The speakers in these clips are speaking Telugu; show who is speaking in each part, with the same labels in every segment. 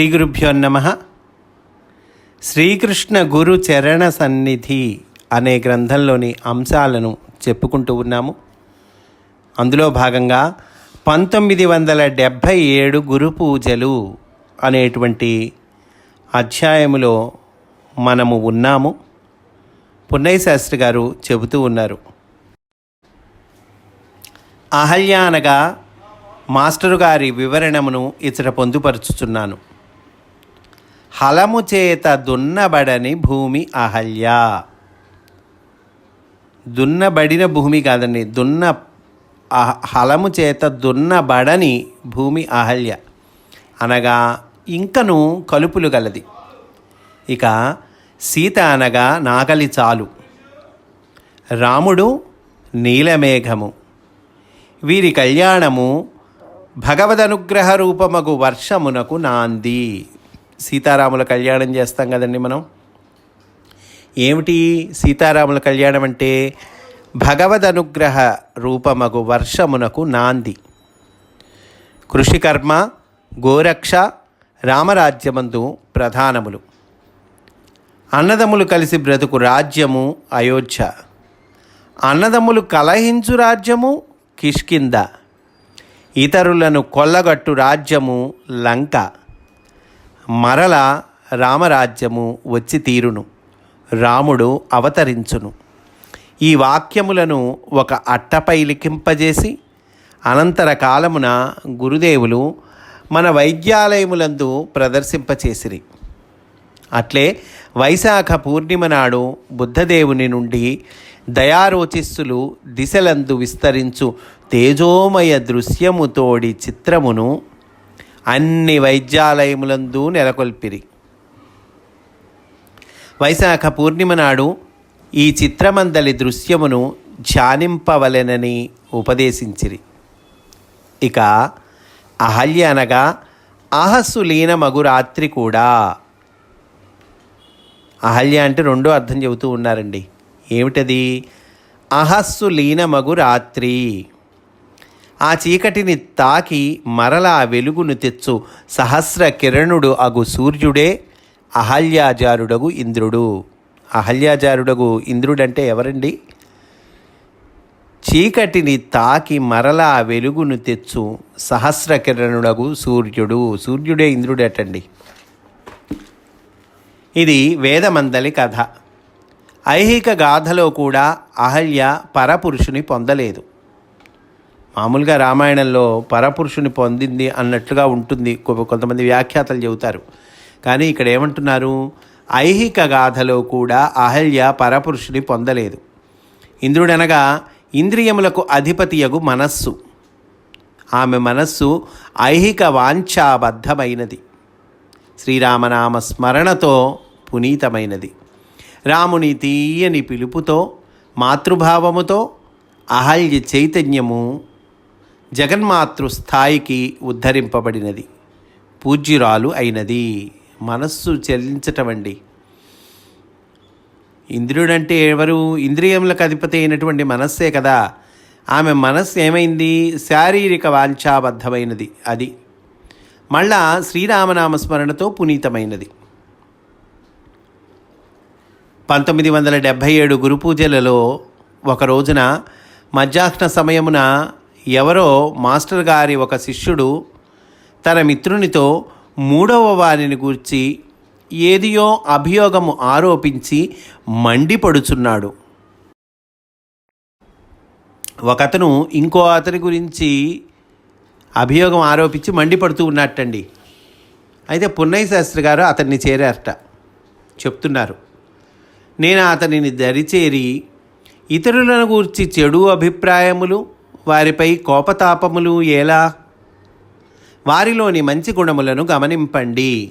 Speaker 1: శ్రీ గురుభ్యో నమ. శ్రీకృష్ణ గురు చరణ సన్నిధి అనే గ్రంథంలోని అంశాలను చెప్పుకుంటూ ఉన్నాము. అందులో భాగంగా పంతొమ్మిది వందల డెబ్భై ఏడు గురు పూజలు అనేటువంటి అధ్యాయములో మనము ఉన్నాము. పున్నయ్య శాస్త్రి గారు చెబుతూ ఉన్నారు. అహల్యానగా మాస్టరు గారి వివరణమును ఇతర పొందుపరుచుచున్నాను. హలము చేత దున్నబడని భూమి అహల్య. దున్నబడిన భూమి కాదండి దున్న అహ- హలము చేత దున్నబడని భూమి అహల్య. అనగా ఇంకను కలుపులు గలది. ఇక సీత అనగా నాగలి చాలు. రాముడు నీలమేఘము. వీరి కళ్యాణము భగవదనుగ్రహ రూపమగు వర్షమునకు నాంది. సీతారాముల కళ్యాణం చేస్తాం కదండి మనం? ఏమిటి సీతారాముల కళ్యాణం అంటే భగవదనుగ్రహ రూపమగు వర్షమునకు నాంది. కృషికర్మ గోరక్ష రామరాజ్యమందు ప్రధానములు. అన్నదమ్ములు కలిసి బ్రతుకు రాజ్యము అయోధ్య. అన్నదమ్ములు కలహించు రాజ్యము కిష్కింద ఇతరులను కొల్లగట్టు రాజ్యము లంక. మరల రామరాజ్యము వచ్చి తీరును. రాముడు అవతరించును. ఈ వాక్యములను ఒక అట్టపై లిఖింపజేసి అనంతర కాలమున గురుదేవులు మన వైద్యాలయములందు ప్రదర్శింపచేసిరి. అట్లే వైశాఖ పూర్ణిమ నాడు బుద్ధదేవుని నుండి దయారోచిస్సులు దిశలందు విస్తరించు తేజోమయ దృశ్యముతోడి చిత్రమును అన్ని వైద్యాలయములందు నెలకొల్పిరి. వైశాఖ పూర్ణిమ నాడు ఈ చిత్రమందలి దృశ్యమును ధ్యానింపవలెనని ఉపదేశించిరి. ఇక అహల్య అనగా అహస్సు లీనమగు రాత్రి కూడా. అహల్య అంటే రెండో అర్థం చెబుతూ ఉన్నారండి. ఏమిటది? అహస్సు లీనమగు రాత్రి. ఆ చీకటిని తాకి మరలా వెలుగును తెచ్చు. సహస్ర కిరణుడు అగు సూర్యుడే అహల్యాజారుడగు ఇంద్రుడు. అహల్యాజారుడగు ఇంద్రుడంటే ఎవరండి? చీకటిని తాకి మరలా వెలుగును తెచ్చు. సహస్ర కిరణుడగు సూర్యుడు. సూర్యుడే ఇంద్రుడేటండి ఇది వేదమందలి కథ. ఐహిక గాథలో కూడా అహల్య పరపురుషుని పొందలేదు. మామూలుగా రామాయణంలో పరపురుషుని పొందింది అన్నట్లుగా ఉంటుంది. కొ- కొంతమంది వ్యాఖ్యాతలు చెబుతారు. కానీ ఇక్కడ ఏమంటున్నారు? ఐహిక గాథలో కూడా అహల్య పరపురుషుని పొందలేదు. ఇంద్రుడనగా ఇంద్రియములకు అధిపతియగు మనస్సు. ఆమె మనస్సు ఐహిక వాంఛాబద్ధమైనది. శ్రీరామనామ స్మరణతో పునీతమైనది. రాముని తీయని పిలుపుతో మాతృభావముతో అహల్య చైతన్యము జగన్మాతృ స్థాయికి ఉద్ధరింపబడినది. పూజ్యురాలు అయినది. మనస్సు చెల్లించటం అండి ఇంద్రుడంటే ఎవరు? ఇంద్రియములకు అధిపతి అయినటువంటి మనస్సే కదా. ఆమె మనస్సు ఏమైంది? శారీరక వాంఛాబద్ధమైనది అది. మళ్ళా శ్రీరామనామ స్మరణతో పునీతమైనది. పంతొమ్మిది వందల డెబ్భై ఏడు గురు పూజలలో ఒక రోజున మధ్యాహ్న సమయమున ఎవరో మాస్టర్ గారి ఒక శిష్యుడు తన మిత్రునితో మూడవ వారిని గూర్చి ఏదియో అభియోగము ఆరోపించి మండిపడుచున్నాడు. ఒకతను ఇంకో అతని గురించి అభియోగం ఆరోపించి మండిపడుతూ ఉన్నట్టండి. అయితే పున్నయ్య శాస్త్రి గారు అతన్ని చేరారట. చెప్తున్నారు. నేను అతనిని దరిచేరి ఇతరులను గూర్చి చెడు అభిప్రాయములు వారిపై కోపతాపములు ఎలా? వారిలోని మంచి గుణములను గమనింపండి.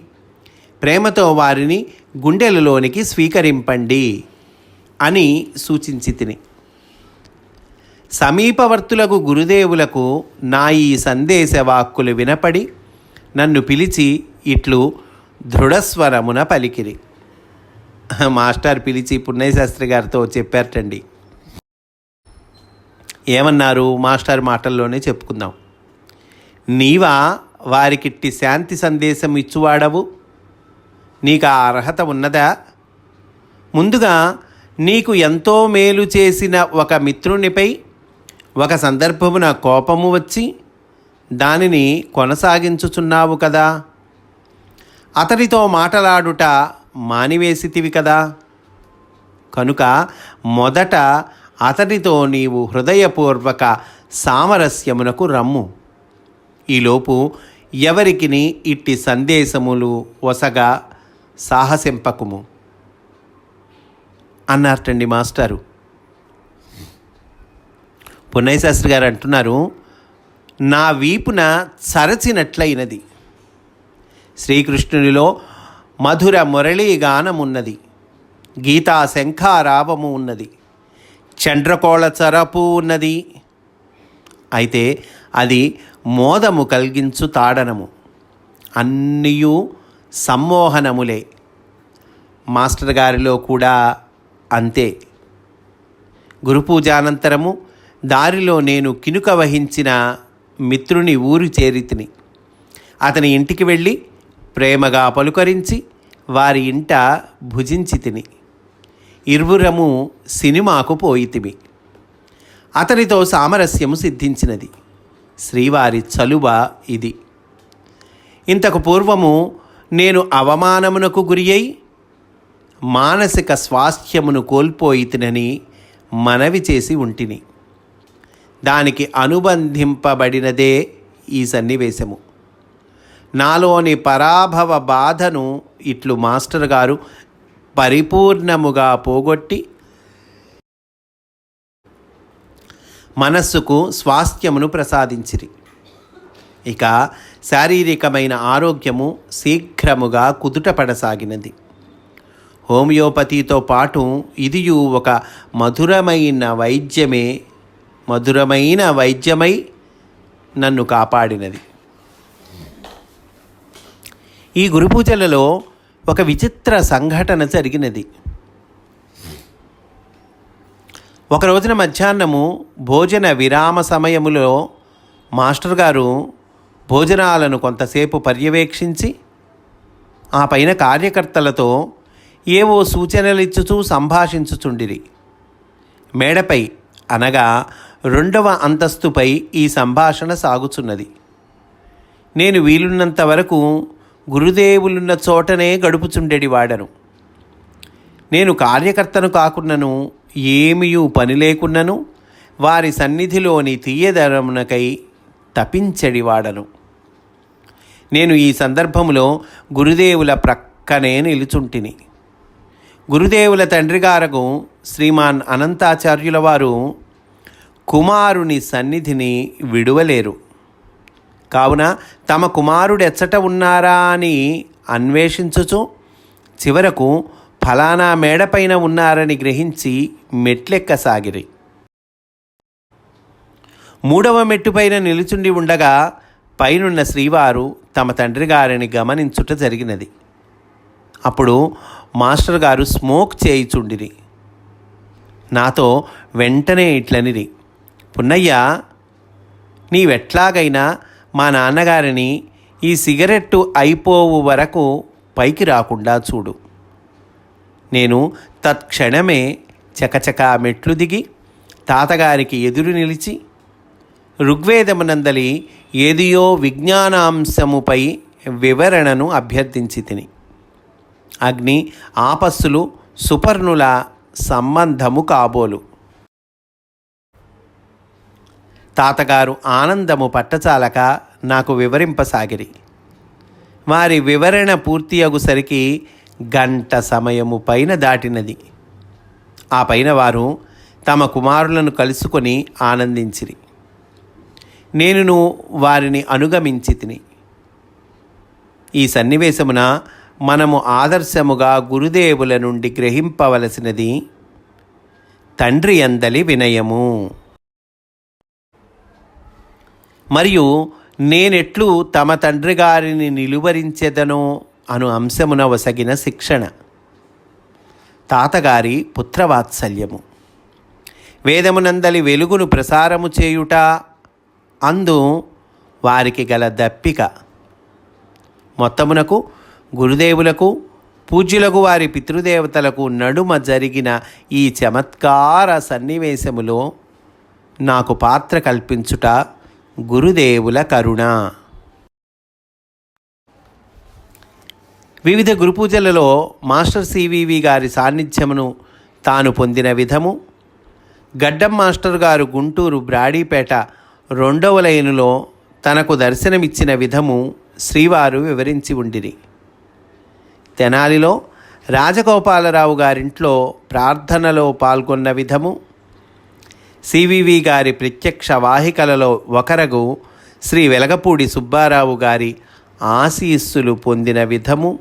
Speaker 1: ప్రేమతో వారిని గుండెలలోనికి స్వీకరింపండి అని సూచించి తిని. సమీపవర్తులకు గురుదేవులకు నా ఈ సందేశ వాక్కులు వినపడి నన్ను పిలిచి ఇట్లు దృఢస్వరమున పలికిరి. మాస్టర్ పిలిచి పున్నయ్య శాస్త్రి గారితో చెప్పారటండి. ఏమన్నారు? మాస్టర్ మాటల్లోనే చెప్పుకుందాం. నీవా వారికిట్టి శాంతి సందేశం ఇచ్చువాడవు? నీకు ఆ అర్హత ఉన్నదా? ముందుగా నీకు ఎంతో మేలు చేసిన ఒక మిత్రునిపై ఒక సందర్భమున కోపము వచ్చి దానిని కొనసాగించుచున్నావు కదా? అతడితో మాటలాడుట మానివేసితివి కదా? కనుక మొదట అతడితో నీవు హృదయపూర్వక సామరస్యమునకు రమ్ము. ఈలోపు ఎవరికిని ఇట్టి సందేశములు వసగా సాహసింపకుము? అన్నారటండి మాస్టారు. పున్నయ్య శాస్త్రి గారు అంటున్నారు నా వీపున చరచినట్లయినది. శ్రీకృష్ణునిలో మధుర మురళీగానమున్నది. గీతా శంఖారావము ఉన్నది. చండ్రకోళ చరపు ఉన్నది. అయితే అది మోదము కలిగించు తాడనము. అన్నీయు సమ్మోహనములే. మాస్టర్ గారిలో కూడా అంతే. గురుపూజానంతరము దారిలో నేను కినుక వహించిన మిత్రుని ఊరు చేరితిని. అతని ఇంటికి వెళ్ళి ప్రేమగా పలుకరించి వారి ఇంట భుజించి తిని ఇరువురము సినిమాకు పోయితిమి. అతనితో సామరస్యము సిద్ధించినది. శ్రీవారి చలువ ఇది. ఇంతకు పూర్వము నేను అవమానమునకు గురి అయి మానసిక స్వాస్థ్యమును కోల్పోయితినని మనవి చేసి ఉంటిని. దానికి అనుబంధింపబడినదే ఈ సన్నివేశము. నాలోని పరాభవ బాధను ఇట్లు మాస్టర్ గారు పరిపూర్ణముగా పోగొట్టి మనస్సుకు స్వాస్థ్యమును ప్రసాదించిరి. ఇక శారీరకమైన ఆరోగ్యము శీఘ్రముగా కుదుటపడసాగినది. హోమియోపతితో పాటు ఇదియు ఒక మధురమైన వైద్యమే మధురమైన వైద్యమై నన్ను కాపాడినది. ఈ గురు పూజలలో ఒక విచిత్ర సంఘటన జరిగినది. ఒక రోజున మధ్యాహ్నము భోజన విరామ సమయములో మాస్టర్ గారు భోజనాలను కొంతసేపు పర్యవేక్షించి ఆ పైన కార్యకర్తలతో ఏవో సూచనలు ఇచ్చుచూ సంభాషించుచుండిరి. మేడపై అనగా రెండవ అంతస్తుపై ఈ సంభాషణ సాగుచున్నది. నేను వీలున్నంత వరకు గురుదేవులున్న చోటనే గడుపుచుండెడి వాడను. నేను కార్యకర్తను కాకున్నను ఏమియూ పని లేకున్నను వారి సన్నిధిలోని తీయదరమునకై తపించడివాడను నేను ఈ సందర్భములో గురుదేవుల ప్రక్కనే నిలుచుంటిని. గురుదేవుల తండ్రిగారకు శ్రీమాన్ అనంతాచార్యుల వారు కుమారుని సన్నిధిని విడువలేరు. కావున తమ కుమారుడు ఎచ్చట ఉన్నారా అని అన్వేషించుచు చివరకు ఫలానా మేడపైన ఉన్నారని గ్రహించి మెట్లెక్కసాగిరి. మూడవ మెట్టుపైన నిలుచుండి ఉండగా పైనున్న శ్రీవారు తమ తండ్రి గారిని గమనించుట జరిగినది. అప్పుడు మాస్టర్ గారు స్మోక్ చేయిచుండిరి. నాతో వెంటనే ఇట్లనిరి. పున్నయ్య నీవెట్లాగైనా మా నాన్నగారిని ఈ సిగరెట్టు అయిపోవు వరకు పైకి రాకుండా చూడు. నేను తత్క్షణమే చకచకా మెట్లు దిగి తాతగారికి ఎదురు నిలిచి ఋగ్వేదమునందలి ఏదియో విజ్ఞానాంశముపై వివరణను అభ్యర్థించి తిని. అగ్ని ఆపస్సులు సుపర్ణుల సంబంధము కాబోలు. తాతగారు ఆనందము పట్టచాలక నాకు వివరింపసాగిరి. వారి వివరణ పూర్తి అగుసరికి గంట సమయము పైన దాటినది. ఆ పైన వారు తమ కుమారులను కలుసుకొని ఆనందించిరి. నేనును వారిని అనుగమించి తిని ఈ సన్నివేశమున మనము ఆదర్శముగా గురుదేవుల నుండి గ్రహింపవలసినది తండ్రి అందలి వినయము. మరియు నేనెట్లు తమ తండ్రి గారిని నిలువరించెదనో అను అంశమున వసగిన శిక్షణ. తాతగారి పుత్రవాత్సల్యము. వేదమునందలి వెలుగును ప్రసారము చేయుట అందు వారికి గల దప్పిక. మొత్తమునకు గురుదేవులకు పూజ్యులకు వారి పితృదేవతలకు నడుమ జరిగిన ఈ చమత్కార సన్నివేశములో నాకు పాత్ర కల్పించుట గురుదేవుల కరుణ. వివిధ గురుపూజలలో మాస్టర్ సివివి గారి సాన్నిధ్యమును తాను పొందిన విధము. గడ్డం మాస్టర్ గారు గుంటూరు బ్రాడీపేట రెండవ లైనులో తనకు దర్శనమిచ్చిన విధము శ్రీవారు వివరించి ఉండిరి. తెనాలిలో రాజగోపాలరావు గారింట్లో ప్రార్థనలో పాల్గొన్న విధము సివివి గారి ప్రత్యక్ష వాహికలలో ఒకరగు శ్రీ వెలగపూడి సుబ్బారావు గారి ఆశీస్సులు పొందిన విధము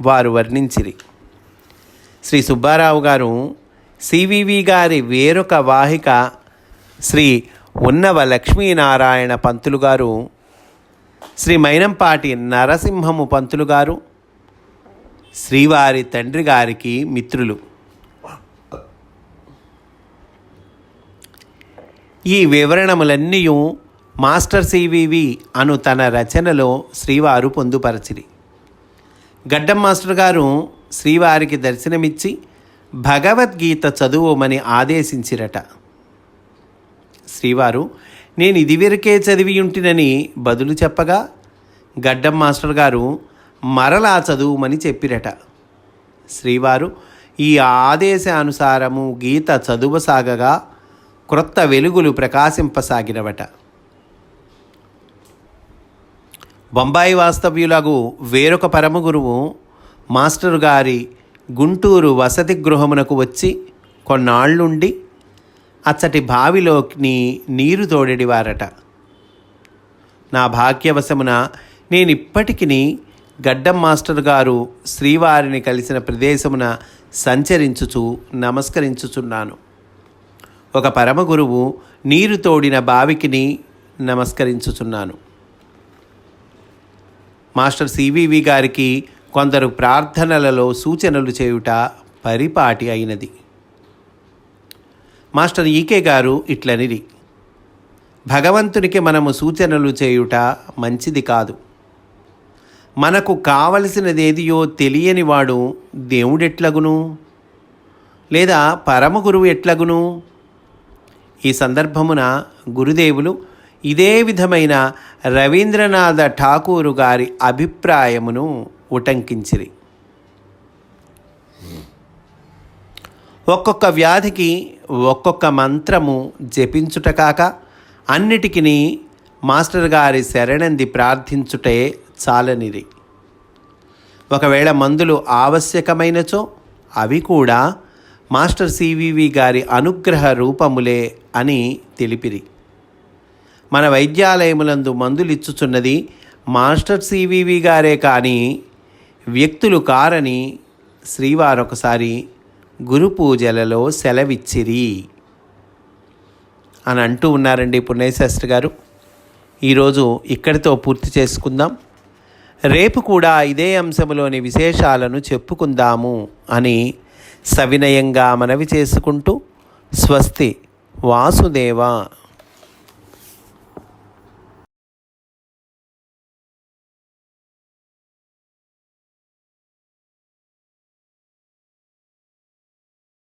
Speaker 1: వారు వర్ణించిరి. శ్రీ సుబ్బారావు గారు సివివి గారి వేరొక వాహిక శ్రీ ఉన్నవ లక్ష్మీనారాయణ పంతులు గారు శ్రీ మైనంపాటి నరసింహము పంతులు గారు శ్రీవారి తండ్రి గారికి మిత్రులు. ఈ వివరణములన్నీ మాస్టర్ సివివి అను తన రచనలో శ్రీవారు పొందుపరచిరి. గడ్డం మాస్టర్ గారు శ్రీవారికి దర్శనమిచ్చి భగవద్గీత చదువుమని ఆదేశించిరట. శ్రీవారు నేను ఇదివరకే చదివి ఉంటినని బదులు చెప్పగా? గడ్డం మాస్టర్ గారు మరలా చదువుమని చెప్పిరట. శ్రీవారు ఈ ఆదేశానుసారము గీత చదువసాగగా క్రొత్త వెలుగులు ప్రకాశింపసాగినవట. బొంబాయి వాస్తవ్యులకు వేరొక పరమ గురువు మాస్టరు గారి గుంటూరు వసతి గృహమునకు వచ్చి కొన్నాళ్ళుండి అచ్చటి బావిలోని నీరు తోడెడివారట. నా భాగ్యవశమున నేను ఇప్పటికీ గడ్డం మాస్టర్ గారు శ్రీవారిని కలిసిన ప్రదేశమున సంచరించుచు నమస్కరించుచున్నాను. ఒక పరమగురువు నీరు తోడిన బావికిని నమస్కరించుచున్నాను. మాస్టర్ సివివి గారికి కొందరు ప్రార్థనలలో సూచనలు చేయుట పరిపాటి అయినది. మాస్టర్ ఈకే గారు ఇట్లనిరి. భగవంతునికి మనము సూచనలు చేయుట మంచిది కాదు. మనకు కావలసినదేదియో తెలియని వాడు దేవుడెట్లగును? లేదా పరమ గురువు ఎట్లగును? ఈ సందర్భమున గురుదేవులు ఇదే విధమైన రవీంద్రనాథ ఠాకూరు గారి అభిప్రాయమును ఉటంకించిరి. ఒక్కొక్క వ్యాధికి ఒక్కొక్క మంత్రము జపించుట కాక అన్నిటికీ మాస్టర్ గారి శరణంది ప్రార్థించుటే చాలనిది ఒకవేళ మందులు ఆవశ్యకమైనచో అవి కూడా మాస్టర్ సివివి గారి అనుగ్రహ రూపములే అని తెలిపిరి. మన వైద్యాలయములందు మందులిచ్చుచున్నది మాస్టర్ సివివి గారే కానీ వ్యక్తులు కారని శ్రీవారొకసారి గురు పూజలలో సెలవిచ్చిరి అని అంటూ ఉన్నారండి పుణ్యశాస్త్రి గారు. ఈరోజు ఇక్కడితో పూర్తి చేసుకుందాం. రేపు కూడా ఇదే అంశంలోని విశేషాలను చెప్పుకుందాము అని సవినయంగా మనవి చేసుకుంటూ స్వస్తి. వాసుదేవ